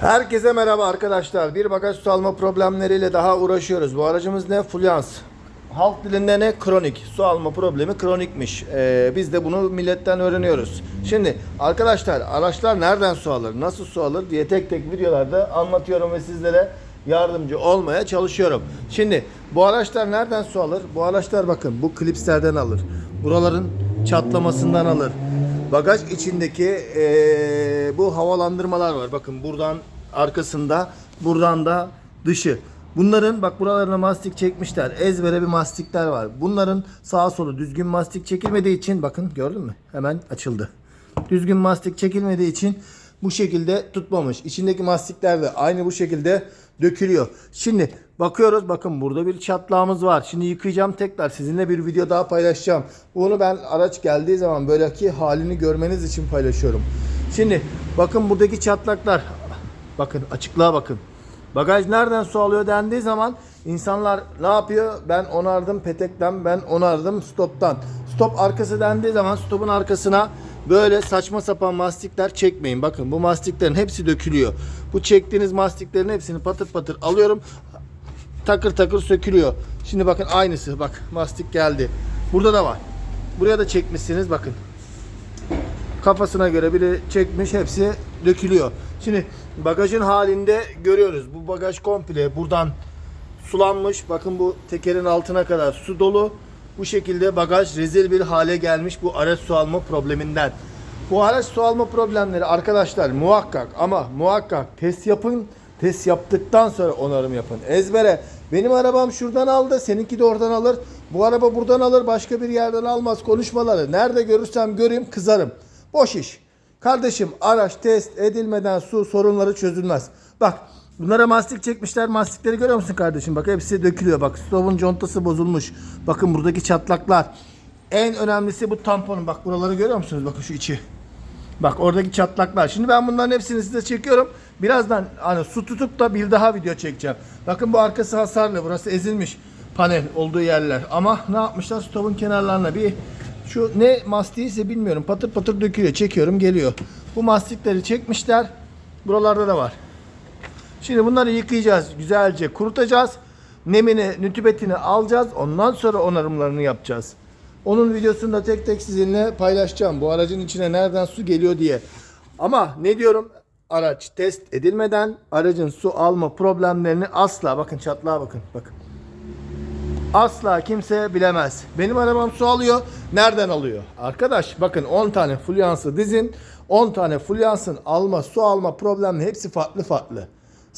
Herkese merhaba arkadaşlar. Bir bagaj su alma problemleriyle daha uğraşıyoruz. Bu aracımız ne? Fulyans. Halk dilinde ne? Kronik. Su alma problemi kronikmiş. Ee, biz de bunu milletten öğreniyoruz. Şimdi arkadaşlar araçlar nereden su alır? Nasıl su alır diye tek tek videolarda anlatıyorum ve sizlere yardımcı olmaya çalışıyorum. Şimdi bu araçlar nereden su alır? Bu araçlar bakın bu klipslerden alır. Buraların çatlamasından alır. Bagaj içindeki eee, bu havalandırmalar var. Bakın buradan arkasında, buradan da dışı. Bunların bak buralarına mastik çekmişler. Ezbere bir mastikler var. Bunların sağa solu düzgün mastik çekilmediği için bakın gördün mü? Hemen açıldı. Düzgün mastik çekilmediği için bu şekilde tutmamış. İçindeki mastikler de aynı bu şekilde dökülüyor. Şimdi bakıyoruz bakın burada bir çatlağımız var. Şimdi yıkayacağım tekrar sizinle bir video daha paylaşacağım. Bunu ben araç geldiği zaman böyleki halini görmeniz için paylaşıyorum. Şimdi bakın buradaki çatlaklar. Bakın açıklığa bakın. Bagaj nereden su alıyor dendiği zaman insanlar ne yapıyor? Ben onardım petekten, ben onardım stoptan. Stop arkası dendiği zaman stopun arkasına böyle saçma sapan mastikler çekmeyin. Bakın bu mastiklerin hepsi dökülüyor. Bu çektiğiniz mastiklerin hepsini patır patır alıyorum. Takır takır sökülüyor. Şimdi bakın aynısı bak mastik geldi. Burada da var. Buraya da çekmişsiniz bakın kafasına göre biri çekmiş hepsi dökülüyor. Şimdi bagajın halinde görüyoruz. Bu bagaj komple buradan sulanmış. Bakın bu tekerin altına kadar su dolu. Bu şekilde bagaj rezil bir hale gelmiş bu araç su alma probleminden. Bu araç su alma problemleri arkadaşlar muhakkak ama muhakkak test yapın. Test yaptıktan sonra onarım yapın. Ezbere benim arabam şuradan aldı, seninki de oradan alır. Bu araba buradan alır, başka bir yerden almaz konuşmaları. Nerede görürsem göreyim kızarım. Boş iş. Kardeşim araç test edilmeden su sorunları çözülmez. Bak bunlara mastik çekmişler. Mastikleri görüyor musun kardeşim? Bak hepsi dökülüyor. Bak stopun contası bozulmuş. Bakın buradaki çatlaklar. En önemlisi bu tamponun. Bak buraları görüyor musunuz? Bakın şu içi. Bak oradaki çatlaklar. Şimdi ben bunların hepsini size çekiyorum. Birazdan hani su tutup da bir daha video çekeceğim. Bakın bu arkası hasarlı. Burası ezilmiş panel olduğu yerler. Ama ne yapmışlar? Stopun kenarlarına bir şu ne mastiği ise bilmiyorum. Patır patır döküyor. Çekiyorum geliyor. Bu mastikleri çekmişler. Buralarda da var. Şimdi bunları yıkayacağız. Güzelce kurutacağız. Nemini, nütübetini alacağız. Ondan sonra onarımlarını yapacağız. Onun videosunu da tek tek sizinle paylaşacağım. Bu aracın içine nereden su geliyor diye. Ama ne diyorum? Araç test edilmeden aracın su alma problemlerini asla bakın çatlağa bakın. Bakın. Asla kimse bilemez. Benim arabam su alıyor. Nereden alıyor? Arkadaş bakın 10 tane fulyansı dizin. 10 tane fulyansın alma, su alma problemli hepsi farklı farklı.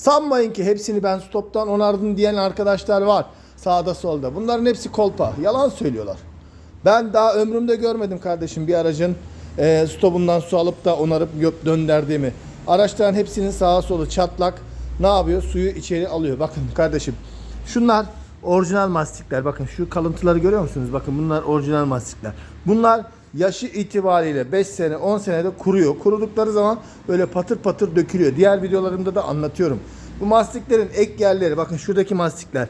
Sanmayın ki hepsini ben stoptan onardım diyen arkadaşlar var. Sağda solda. Bunların hepsi kolpa. Yalan söylüyorlar. Ben daha ömrümde görmedim kardeşim bir aracın e, stopundan su alıp da onarıp göp döndürdüğümü. Araçların hepsinin sağa solu çatlak. Ne yapıyor? Suyu içeri alıyor. Bakın kardeşim. Şunlar orijinal mastikler. Bakın şu kalıntıları görüyor musunuz? Bakın bunlar orijinal mastikler. Bunlar yaşı itibariyle 5 sene 10 senede kuruyor. Kurudukları zaman böyle patır patır dökülüyor. Diğer videolarımda da anlatıyorum. Bu mastiklerin ek yerleri bakın şuradaki mastikler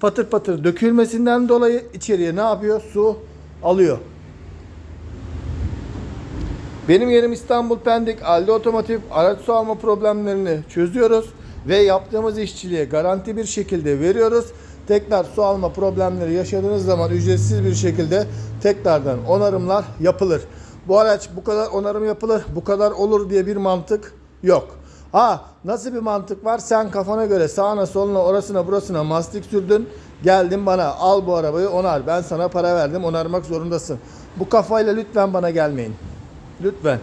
patır patır dökülmesinden dolayı içeriye ne yapıyor? Su alıyor. Benim yerim İstanbul Pendik. Aldi Otomotiv araç su alma problemlerini çözüyoruz ve yaptığımız işçiliğe garanti bir şekilde veriyoruz. Tekrar su alma problemleri yaşadığınız zaman ücretsiz bir şekilde tekrardan onarımlar yapılır. Bu araç bu kadar onarım yapılır, bu kadar olur diye bir mantık yok. Ha nasıl bir mantık var? Sen kafana göre sağına soluna orasına burasına mastik sürdün. Geldin bana al bu arabayı onar. Ben sana para verdim onarmak zorundasın. Bu kafayla lütfen bana gelmeyin. Lütfen.